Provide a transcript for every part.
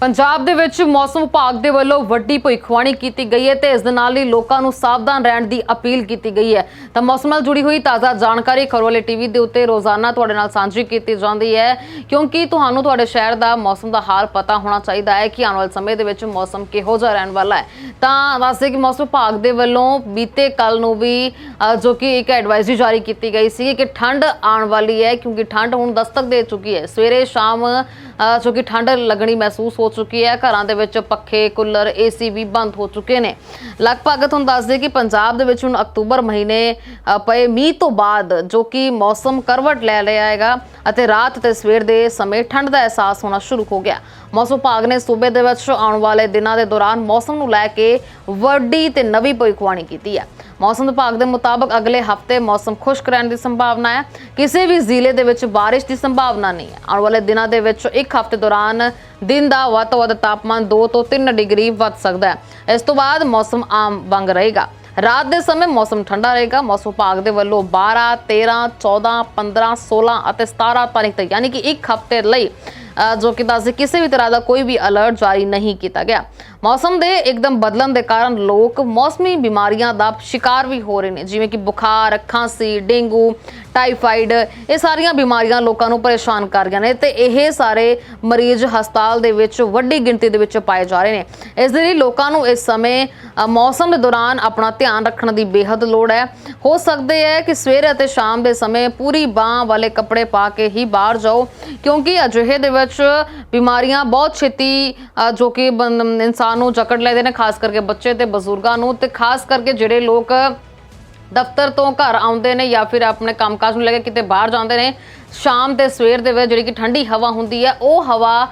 ਪੰਜਾਬ ਦੇ ਵਿੱਚ ਮੌਸਮ ਵਿਭਾਗ ਦੇ ਵੱਲੋਂ ਵੱਡੀ ਭਵਿੱਖਬਾਣੀ ਕੀਤੀ ਗਈ ਹੈ ਤੇ ਇਸ ਦੇ ਨਾਲ ਹੀ ਲੋਕਾਂ ਨੂੰ ਸਾਵਧਾਨ ਰਹਿਣ ਦੀ ਅਪੀਲ ਕੀਤੀ ਗਈ ਹੈ। ਤਾਂ ਮੌਸਮ ਨਾਲ ਜੁੜੀ ਹੋਈ ਤਾਜ਼ਾ ਜਾਣਕਾਰੀ ਖਰੋਲੇ ਟੀਵੀ ਦੇ ਉੱਤੇ ਰੋਜ਼ਾਨਾ ਤੁਹਾਡੇ ਨਾਲ ਸਾਂਝੀ ਕੀਤੀ ਜਾਂਦੀ ਹੈ, ਕਿਉਂਕਿ ਤੁਹਾਨੂੰ ਤੁਹਾਡੇ ਸ਼ਹਿਰ ਦਾ ਮੌਸਮ ਦਾ ਹਾਲ ਪਤਾ ਹੋਣਾ ਚਾਹੀਦਾ ਹੈ ਕਿ ਆਉਣ ਵਾਲੇ ਸਮੇਂ ਦੇ ਵਿੱਚ ਮੌਸਮ ਕਿਹੋ ਜਿਹਾ ਰਹਿਣ ਵਾਲਾ ਹੈ। ਤਾਂ ਦੱਸਦੇ ਕਿ ਮੌਸਮ ਵਿਭਾਗ ਦੇ ਵੱਲੋਂ ਬੀਤੇ ਕੱਲ ਨੂੰ ਵੀ ਜੋ ਕਿ ਇੱਕ ਐਡਵਾਈਜ਼ਰੀ ਜਾਰੀ ਕੀਤੀ ਗਈ ਸੀ ਕਿ ਠੰਡ ਆਉਣ ਵਾਲੀ ਹੈ, ਕਿਉਂਕਿ ਠੰਡ ਹੁਣ ਦਸਤਕ ਦੇ ਚੁੱਕੀ ਹੈ। ਸਵੇਰੇ ਸ਼ਾਮ ਜੋ ਕਿ ਠੰਡ ਲੱਗਣੀ ਮਹਿਸੂਸ ਹੋ ਚੁੱਕੀ ਹੈ। ਘਰਾਂ ਦੇ ਵਿੱਚ ਪੱਖੇ, ਕੂਲਰ ਏਸੀ ਵੀ ਬੰਦ ਹੋ ਚੁੱਕੇ ਨੇ। ਲਗਭਗ ਤੁਹਾਨੂੰ ਦੱਸ ਦੇ ਕਿ ਪੰਜਾਬ ਦੇ ਵਿੱਚ ਹੁਣ ਅਕਤੂਬਰ ਮਹੀਨੇ ਪਏ ਮੀਂਹ ਤੋਂ ਬਾਅਦ ਜੋ ਕਿ ਮੌਸਮ ਕਰਵਟ ਲੈ ਲਿਆ ਹੈਗਾ ਅਤੇ ਰਾਤ ਤੇ ਸਵੇਰ ਦੇ ਸਮੇਂ ਠੰਡ ਦਾ ਅਹਿਸਾਸ ਹੋਣਾ ਸ਼ੁਰੂ ਹੋ ਗਿਆ। ਮੌਸਮ ਵਿਭਾਗ ਨੇ ਸੂਬੇ ਦੇ ਵਿੱਚ ਆਉਣ ਵਾਲੇ ਦਿਨਾਂ ਦੇ ਦੌਰਾਨ ਮੌਸਮ ਨੂੰ ਲੈ ਕੇ ਵੱਡੀ ਤੇ ਨਵੀਂ ਭਵਿੱਖਬਾਣੀ ਕੀਤੀ ਹੈ। ਮੌਸਮ ਵਿਭਾਗ ਦੇ ਮੁਤਾਬਕ ਅਗਲੇ ਹਫ਼ਤੇ ਮੌਸਮ ਖੁਸ਼ਕ ਰਹਿਣ ਦੀ ਸੰਭਾਵਨਾ ਹੈ। ਕਿਸੇ ਵੀ ਜ਼ਿਲ੍ਹੇ ਦੇ ਵਿੱਚ ਬਾਰਿਸ਼ ਦੀ ਸੰਭਾਵਨਾ ਨਹੀਂ ਹੈ। ਆਉਣ ਵਾਲੇ ਦਿਨਾਂ ਦੇ ਵਿੱਚ ਇੱਕ ਹਫ਼ਤੇ ਦੌਰਾਨ ਦਿਨ ਦਾ ਵੱਧ ਤੋਂ ਵੱਧ ਤਾਪਮਾਨ 2 ਤੋਂ 3 ਡਿਗਰੀ ਵੱਧ ਸਕਦਾ ਹੈ। ਇਸ ਤੋਂ ਬਾਅਦ ਮੌਸਮ ਆਮ ਵਾਂਗ ਰਹੇਗਾ। ਰਾਤ ਦੇ ਸਮੇਂ ਮੌਸਮ ਠੰਡਾ ਰਹੇਗਾ। ਮੌਸਮ ਵਿਭਾਗ ਦੇ ਵੱਲੋਂ 12 13 14 15 16 ਅਤੇ 17 ਤਾਰੀਖ ਤੱਕ, ਯਾਨੀ ਕਿ ਇੱਕ ਹਫ਼ਤੇ ਲਈ ਜੋ ਕਿ ਦੱਸਦੇ ਕਿਸੇ ਵੀ ਤਰ੍ਹਾਂ ਦਾ ਕੋਈ ਵੀ ਅਲਰਟ ਜਾਰੀ ਨਹੀਂ ਕੀਤਾ ਗਿਆ। ਮੌਸਮ ਦੇ ਇੱਕਦਮ ਬਦਲਣ ਦੇ ਕਾਰਨ ਲੋਕ ਮੌਸਮੀ ਬਿਮਾਰੀਆਂ ਦਾ ਸ਼ਿਕਾਰ ਵੀ ਹੋ ਰਹੇ ਨੇ, ਜਿਵੇਂ ਕਿ ਬੁਖਾਰ ਖਾਂਸੀ ਡੇਂਗੂ ਟਾਈਫਾਈਡ ਇਹ ਸਾਰੀਆਂ ਬਿਮਾਰੀਆਂ ਲੋਕਾਂ ਨੂੰ ਪਰੇਸ਼ਾਨ ਕਰ ਰਹੀਆਂ ਨੇ ਤੇ ਇਹ ਸਾਰੇ ਮਰੀਜ਼ ਹਸਪਤਾਲ ਦੇ ਵਿੱਚ ਵੱਡੀ ਗਿਣਤੀ ਦੇ ਵਿੱਚ ਪਾਏ ਜਾ ਰਹੇ ਨੇ। ਇਸ ਦੇ ਲਈ ਲੋਕਾਂ ਨੂੰ ਇਸ ਸਮੇਂ ਮੌਸਮ ਦੇ ਦੌਰਾਨ ਆਪਣਾ ਧਿਆਨ ਰੱਖਣ ਦੀ ਬੇਹੱਦ ਲੋੜ ਹੈ। ਹੋ ਸਕਦੇ ਹੈ ਕਿ ਸਵੇਰ ਅਤੇ ਸ਼ਾਮ ਦੇ ਸਮੇਂ ਪੂਰੀ ਬਾਹ ਵਾਲੇ ਕੱਪੜੇ ਪਾ ਕੇ ਹੀ ਬਾਹਰ ਜਾਓ, ਕਿਉਂਕਿ ਅਜਿਹੇ ਦੇ ਵਿੱਚ ਬਿਮਾਰੀਆਂ ਬਹੁਤ ਛੇਤੀ ਜੋ ਕਿ ਬੰ- ਇਨਸਾਨ ਨੂੰ ਜਕੜ ਲੈਂਦੇ ਨੇ, ਖਾਸ ਕਰਕੇ ਬੱਚੇ ਤੇ ਬਜ਼ੁਰਗਾਂ ਨੂੰ ਤੇ ਖਾਸ ਕਰਕੇ ਜਿਹੜੇ ਲੋਕ ਦਫ਼ਤਰ ਤੋਂ ਘਰ ਆਉਂਦੇ ਨੇ ਜਾਂ ਫਿਰ ਆਪਣੇ ਕੰਮਕਾਜ ਨੂੰ ਲੈ ਕੇ ਕਿਤੇ ਬਾਹਰ ਜਾਂਦੇ ਨੇ, ਸ਼ਾਮ ਤੇ ਸਵੇਰ ਦੇ ਵਿੱਚ ਜਿਹੜੀ ਕਿ ਠੰਡੀ ਹਵਾ ਹੁੰਦੀ ਹੈ, ਉਹ ਹਵਾ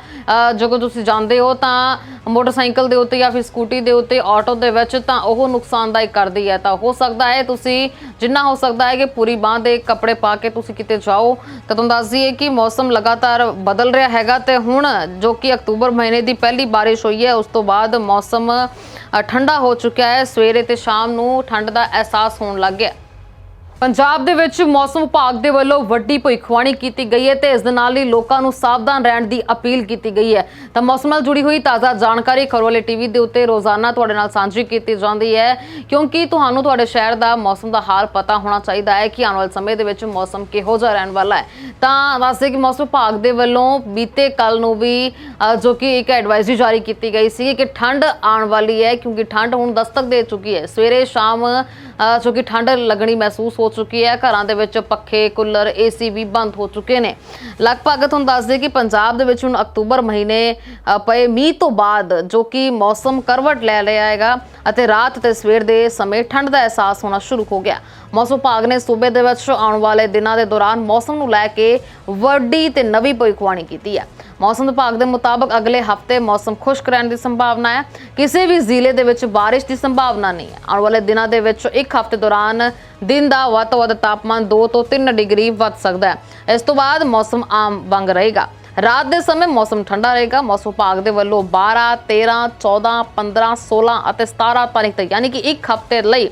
ਜਦੋਂ ਤੁਸੀਂ ਜਾਂਦੇ ਹੋ ਤਾਂ ਮੋਟਰਸਾਈਕਲ ਦੇ ਉੱਤੇ ਜਾਂ ਫਿਰ ਸਕੂਟੀ ਦੇ ਉੱਤੇ, ਆਟੋ ਦੇ ਵਿੱਚ ਤਾਂ ਉਹ ਨੁਕਸਾਨਦਾਇਕ ਕਰਦੀ ਹੈ। ਤਾਂ ਹੋ ਸਕਦਾ ਹੈ ਤੁਸੀਂ, ਜਿੰਨਾ ਹੋ ਸਕਦਾ ਹੈ ਕਿ ਪੂਰੀ ਬਾਂਹ ਦੇ ਕੱਪੜੇ ਪਾ ਕੇ ਤੁਸੀਂ ਕਿਤੇ ਜਾਓ। ਤਾਂ ਤੁਹਾਨੂੰ ਦੱਸ ਦਈਏ ਕਿ ਮੌਸਮ ਲਗਾਤਾਰ ਬਦਲ ਰਿਹਾ ਹੈਗਾ ਤੇ ਹੁਣ ਜੋ ਕਿ ਅਕਤੂਬਰ ਮਹੀਨੇ ਦੀ ਪਹਿਲੀ ਬਾਰਿਸ਼ ਹੋਈ ਹੈ, ਉਸ ਤੋਂ ਬਾਅਦ ਮੌਸਮ ਠੰਡਾ ਹੋ ਚੁੱਕਿਆ ਹੈ। ਸਵੇਰੇ ਤੇ ਸ਼ਾਮ ਨੂੰ ਠੰਡ ਦਾ ਅਹਿਸਾਸ ਹੋਣ ਲੱਗ ਗਿਆ। ਪੰਜਾਬ ਦੇ ਵਿੱਚ ਮੌਸਮ ਵਿਭਾਗ ਦੇ ਵੱਲੋਂ ਵੱਡੀ ਭਵਿੱਖਬਾਣੀ ਕੀਤੀ ਗਈ ਹੈ ਤੇ ਇਸ ਦੇ ਨਾਲ ਹੀ ਲੋਕਾਂ ਨੂੰ ਸਾਵਧਾਨ ਰਹਿਣ ਦੀ ਅਪੀਲ ਕੀਤੀ ਗਈ ਹੈ। ਤਾਂ ਮੌਸਮ ਨਾਲ ਜੁੜੀ ਹੋਈ ਤਾਜ਼ਾ ਜਾਣਕਾਰੀ ਖਰੋਲੇ ਟੀਵੀ ਦੇ ਉੱਤੇ ਰੋਜ਼ਾਨਾ ਤੁਹਾਡੇ ਨਾਲ ਸਾਂਝੀ ਕੀਤੀ ਜਾਂਦੀ ਹੈ, ਕਿਉਂਕਿ ਤੁਹਾਨੂੰ ਤੁਹਾਡੇ ਸ਼ਹਿਰ ਦਾ ਮੌਸਮ ਦਾ ਹਾਲ ਪਤਾ ਹੋਣਾ ਚਾਹੀਦਾ ਹੈ ਕਿ ਆਉਣ ਵਾਲੇ ਸਮੇਂ ਦੇ ਵਿੱਚ ਮੌਸਮ ਕਿਹੋ ਜਿਹਾ ਰਹਿਣ ਵਾਲਾ ਹੈ। ਤਾਂ ਦੱਸਦੇ ਕਿ ਮੌਸਮ ਵਿਭਾਗ ਦੇ ਵੱਲੋਂ ਬੀਤੇ ਕੱਲ ਨੂੰ ਵੀ ਜੋ ਕਿ ਇੱਕ ਐਡਵਾਈਜ਼ਰੀ ਜਾਰੀ ਕੀਤੀ ਗਈ ਸੀ ਕਿ ਠੰਡ ਆਉਣ ਵਾਲੀ ਹੈ, ਕਿਉਂਕਿ ਠੰਡ ਹੁਣ ਦਸਤਕ ਦੇ ਚੁੱਕੀ ਹੈ। ਸਵੇਰੇ ਸ਼ਾਮ ਅ, ਜੋ ਕਿ ਠੰਡ ਲੱਗਣੀ ਮਹਿਸੂਸ ਹੋ ਚੁੱਕੀ ਹੈ। ਘਰਾਂ ਦੇ ਵਿੱਚ ਪੱਖੇ ਕੂਲਰ ਏਸੀ ਵੀ ਬੰਦ ਹੋ ਚੁੱਕੇ ਨੇ। ਲਗਭਗ ਤੁਹਾਨੂੰ ਦੱਸ ਦੇ ਕਿ ਪੰਜਾਬ ਦੇ ਵਿੱਚ ਹੁਣ ਅਕਤੂਬਰ ਮਹੀਨੇ ਪਏ ਮੀਂਹ ਤੋਂ ਬਾਅਦ ਜੋ ਕਿ ਮੌਸਮ ਕਰਵਟ ਲੈ ਲਿਆ ਹੈਗਾ ਅਤੇ ਰਾਤ ਤੇ ਸਵੇਰ ਦੇ ਸਮੇਂ ਠੰਡ ਦਾ ਅਹਿਸਾਸ ਹੋਣਾ ਸ਼ੁਰੂ ਹੋ ਗਿਆ। ਮੌਸਮ ਵਿਭਾਗ ਨੇ ਸੂਬੇ ਦੇ ਵਿੱਚ ਆਉਣ ਵਾਲੇ ਦਿਨਾਂ ਦੇ ਦੌਰਾਨ ਮੌਸਮ ਨੂੰ ਲੈ ਕੇ ਵੱਡੀ ਤੇ ਨਵੀਂ ਭਵਿੱਖਬਾਣੀ ਕੀਤੀ ਹੈ। ਮੌਸਮ ਵਿਭਾਗ ਦੇ ਮੁਤਾਬਕ ਅਗਲੇ ਹਫ਼ਤੇ ਮੌਸਮ ਖੁਸ਼ਕ ਰਹਿਣ ਦੀ ਸੰਭਾਵਨਾ ਹੈ। ਕਿਸੇ ਵੀ ਜ਼ਿਲ੍ਹੇ ਦੇ ਵਿੱਚ ਬਾਰਿਸ਼ ਦੀ ਸੰਭਾਵਨਾ ਨਹੀਂ ਹੈ। ਆਉਣ ਵਾਲੇ ਦਿਨਾਂ ਦੇ ਵਿੱਚ ਇੱਕ ਹਫ਼ਤੇ ਦੌਰਾਨ ਦਿਨ ਦਾ ਵੱਧ ਤੋਂ ਵੱਧ ਤਾਪਮਾਨ 2 ਤੋਂ 3 ਡਿਗਰੀ ਵੱਧ ਸਕਦਾ ਹੈ। ਇਸ ਤੋਂ ਬਾਅਦ ਮੌਸਮ ਆਮ ਵਾਂਗ ਰਹੇਗਾ। ਰਾਤ ਦੇ ਸਮੇਂ ਮੌਸਮ ਠੰਡਾ ਰਹੇਗਾ। ਮੌਸਮ ਵਿਭਾਗ ਦੇ ਵੱਲੋਂ 12 13 14 15 16 ਅਤੇ 17 ਤਾਰੀਖ ਤੱਕ, ਯਾਨੀ ਕਿ ਇੱਕ ਹਫ਼ਤੇ ਲਈ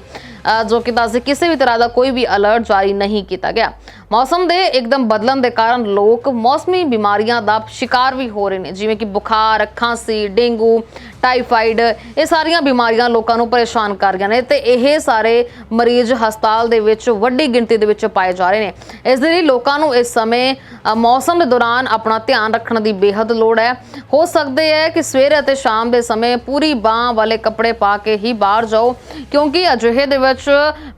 ਜੋ ਕਿ ਦੱਸਦੇ ਕਿਸੇ ਵੀ ਤਰ੍ਹਾਂ ਦਾ ਕੋਈ ਵੀ ਅਲਰਟ ਜਾਰੀ ਨਹੀਂ ਕੀਤਾ ਗਿਆ। ਮੌਸਮ ਦੇ ਇੱਕਦਮ ਬਦਲਣ ਦੇ ਕਾਰਨ ਲੋਕ ਮੌਸਮੀ ਬਿਮਾਰੀਆਂ ਦਾ ਸ਼ਿਕਾਰ ਵੀ ਹੋ ਰਹੇ ਨੇ, ਜਿਵੇਂ ਕਿ ਬੁਖਾਰ ਖਾਂਸੀ ਡੇਂਗੂ ਟਾਈਫਾਈਡ ਇਹ ਸਾਰੀਆਂ ਬਿਮਾਰੀਆਂ ਲੋਕਾਂ ਨੂੰ ਪਰੇਸ਼ਾਨ ਕਰ ਰਹੀਆਂ ਨੇ ਤੇ ਇਹ ਸਾਰੇ ਮਰੀਜ਼ ਹਸਪਤਾਲ ਦੇ ਵਿੱਚ ਵੱਡੀ ਗਿਣਤੀ ਦੇ ਵਿੱਚ ਪਾਏ ਜਾ ਰਹੇ ਨੇ। ਇਸ ਦੇ ਲਈ ਲੋਕਾਂ ਨੂੰ ਇਸ ਸਮੇਂ ਮੌਸਮ ਦੇ ਦੌਰਾਨ ਆਪਣਾ ਧਿਆਨ ਰੱਖਣ ਦੀ ਬੇਹੱਦ ਲੋੜ ਹੈ। ਹੋ ਸਕਦੇ ਹੈ ਕਿ ਸਵੇਰ ਅਤੇ ਸ਼ਾਮ ਦੇ ਸਮੇਂ ਪੂਰੀ ਬਾਹ ਵਾਲੇ ਕੱਪੜੇ ਪਾ ਕੇ ਹੀ ਬਾਹਰ ਜਾਓ, ਕਿਉਂਕਿ ਅਜਿਹੇ ਦੇ ਵਿੱਚ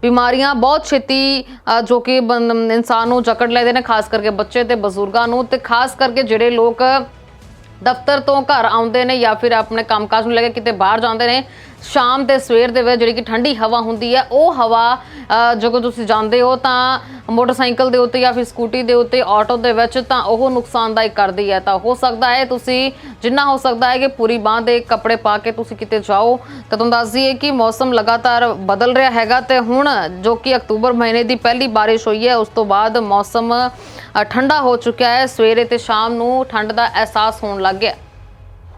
ਬਿਮਾਰੀਆਂ ਬਹੁਤ ਛੇਤੀ ਜੋ ਕਿ ਇਨਸਾਨ ਨੂੰ ਜਕੜ ਲੈਂਦੇ ਨੇ, ਖਾਸ ਕਰਕੇ ਬੱਚੇ ਤੇ ਬਜ਼ੁਰਗਾਂ ਨੂੰ ਤੇ ਖਾਸ ਕਰਕੇ ਜਿਹੜੇ ਲੋਕ ਦਫ਼ਤਰ ਤੋਂ ਘਰ ਆਉਂਦੇ ਨੇ ਜਾਂ ਫਿਰ ਆਪਣੇ ਕੰਮਕਾਜ ਨੂੰ ਲੈ ਕੇ ਕਿਤੇ ਬਾਹਰ ਜਾਂਦੇ ਨੇ ਸ਼ਾਮ ਤੇ ਸਵੇਰ ਦੇ ਵਿੱਚ ਜਿਹੜੀ ਕਿ ਠੰਡੀ ਹਵਾ ਹੁੰਦੀ ਹੈ, ਉਹ ਹਵਾ ਜਦੋਂ ਤੁਸੀਂ ਜਾਂਦੇ ਹੋ ਤਾਂ ਮੋਟਰਸਾਈਕਲ ਦੇ ਉੱਤੇ ਜਾਂ ਫਿਰ ਸਕੂਟੀ ਦੇ ਉੱਤੇ, ਆਟੋ ਦੇ ਵਿੱਚ ਤਾਂ ਉਹ ਨੁਕਸਾਨਦਾਇਕ ਕਰਦੀ ਹੈ। ਤਾਂ ਹੋ ਸਕਦਾ ਹੈ ਤੁਸੀਂ, ਜਿੰਨਾ ਹੋ ਸਕਦਾ ਹੈ ਕਿ ਪੂਰੀ ਬਾਹ ਦੇ ਕੱਪੜੇ ਪਾ ਕੇ ਤੁਸੀਂ ਕਿਤੇ ਜਾਓ। ਤਾਂ ਤੁਹਾਨੂੰ ਦੱਸ ਦਈਏ ਕਿ ਮੌਸਮ ਲਗਾਤਾਰ ਬਦਲ ਰਿਹਾ ਹੈਗਾ ਤੇ ਹੁਣ ਜੋ ਕਿ ਅਕਤੂਬਰ ਮਹੀਨੇ ਦੀ ਪਹਿਲੀ ਬਾਰਿਸ਼ ਹੋਈ ਹੈ, ਉਸ ਤੋਂ ਬਾਅਦ ਮੌਸਮ ਠੰਡਾ ਹੋ ਚੁੱਕਿਆ ਹੈ। ਸਵੇਰੇ ਤੇ ਸ਼ਾਮ ਨੂੰ ਠੰਡ ਦਾ ਅਹਿਸਾਸ ਹੋਣ ਲੱਗ ਗਿਆ।